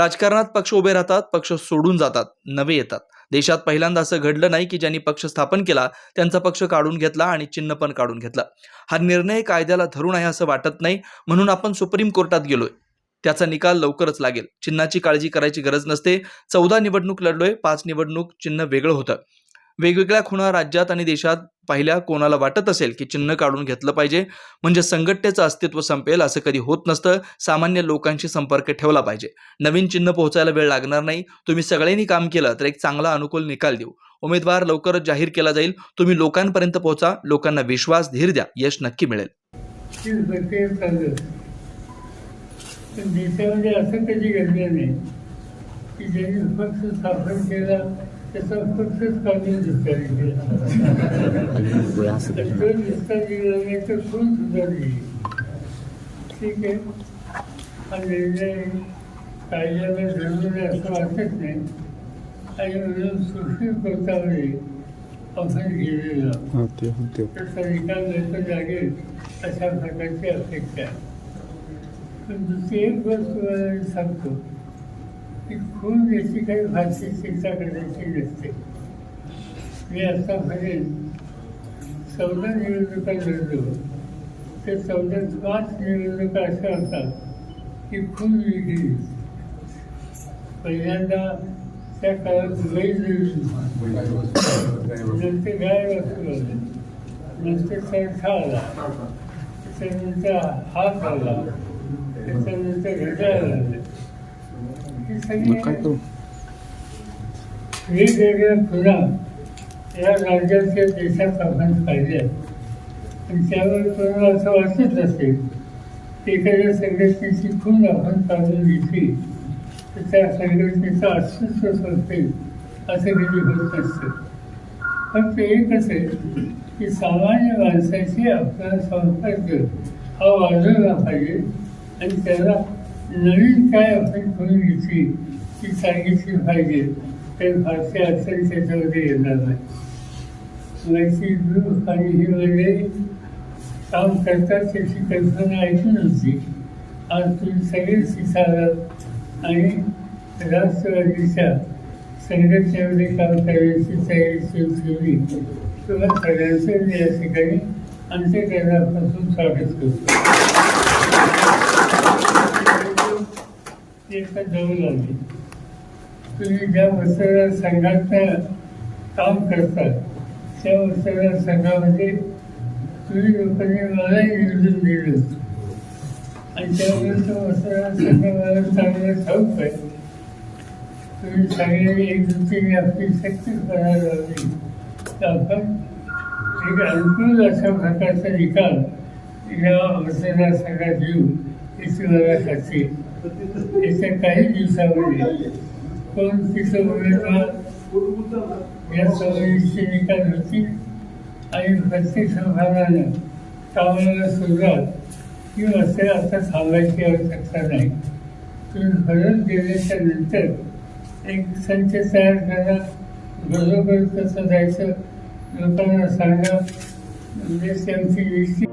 राजकारणात पक्ष उभे राहतात पक्ष सोडून जातात नवे येतात. देशात पहिल्यांदा असं घडलं नाही की ज्यांनी पक्ष स्थापन केला त्यांचा पक्ष काढून घेतला आणि चिन्ह पण काढून घेतला. हा निर्णय कायद्याला धरून आहे असं वाटत नाही म्हणून आपण सुप्रीम कोर्टात गेलोय. त्याचा निकाल लवकरच लागेल. चिन्हाची काळजी करायची गरज नसते. चौदा निवडणूक लढलोय पाच निवडणूक चिन्ह वेगळं होतं. वेगवेगळ्या खुणा राज्यात आणि देशात पाहिल्या कोणाला वाटत असेल की चिन्ह काढून घेतलं पाहिजे म्हणजे संघटनेचं अस्तित्व संपेल असं कधी होत नसतं. सामान्य लोकांशी संपर्क ठेवला पाहिजे. नवीन चिन्ह पोहोचायला वेळ लागणार नाही. तुम्ही सगळ्यांनी काम केलं तर एक चांगला अनुकूल निकाल देऊ. उमेदवार लवकरच जाहीर केला जाईल. तुम्ही लोकांपर्यंत पोहोचा. लोकांना विश्वास धीर द्या. यश नक्की मिळेल. देशामध्ये म्हणजे असं कधी घडलं नाही. की ज्यांनी पक्ष स्थापन केला त्याचा पक्षच काढून विस्तारित केला तर तो विस्तार दिला नाही तर कोण सुधारली ठीक आहे. हा निर्णय कायद्याला आहे असं वाटत नाही. आणि म्हणून सुशील कोर्टामध्ये आपण गेलेला त्याचा निकाल लागेल अशा प्रकारची अपेक्षा आहे? पण दुसरी एक गोष्ट सांगतो. की खून याची काही फारशी शिक्षा करायची नसते. मी आता म्हणेन चौदा निवडणुका लढलो. तर चौदा पाच निवडणुका अशा होतात की खून वेगळी पहिल्यांदा त्या काळात लई नंतर गाय वाचलं नंतर चरखा आला त्याच्यानंतर हात आला त्याच्यानंतर घड्याळ आले मग काय सगळे करू वेगवेगळ्या खुणा या राज्याच्या देशात आपण पाहिजे आणि त्यावर कोणाला असं वाटत असेल की एखाद्या संघटनेची खून आपण काढून घेतली तर त्या संघटनेचं अस्तित्व संपेल असं कधी होत पण फक्त एकच आहे की सामान्य माणसाशी आपला संपर्क हा वाढवला पाहिजे आणि त्याला नवीन काय आपण करून घेतली ती सांगितली पाहिजे. तर फारसे असेल त्याच्यामध्ये येणार नाही. माहिती ग्रुप आणि ही वगैरे काम करतात त्याची कल्पना ऐकून होती. आज तुम्ही सगळे शिकालात आणि राष्ट्रवादीच्या संघटनेमध्ये काम करायची तयारी सुरू ठेवली. तुम्हा सगळ्यांचं मी या ठिकाणी अंत्यकरणापासून स्वागत करतो. एका जाऊ लागली तुम्ही ज्या मतदार संघात काम करतात त्या मतदार संघामध्ये तुम्ही लोकांनी मलाही निवडून दिलं. आणि त्यामुळे तो मतदार संघ मला चांगला ठाऊक आहे. तुम्ही सगळ्यांनी एकजुटीने आपली शक्ती करायला लावली. तर आपण एक अनुकूल अशा प्रकारचा निकाल या मतदार संघात येऊ याची मला खात्री येत्या काही दिवसामध्ये. पण तिथं उमेदवार या सवयीची निकाल होती आणि प्रत्येक संघानं कामाला सुरुवात की असे आता थांबायची आवश्यकता नाही. तुम्ही भरत गेल्याच्यानंतर एक संच तयार करा. बरोबर कसं जायचं. लोकांना सांगा. म्हणजे त्यांची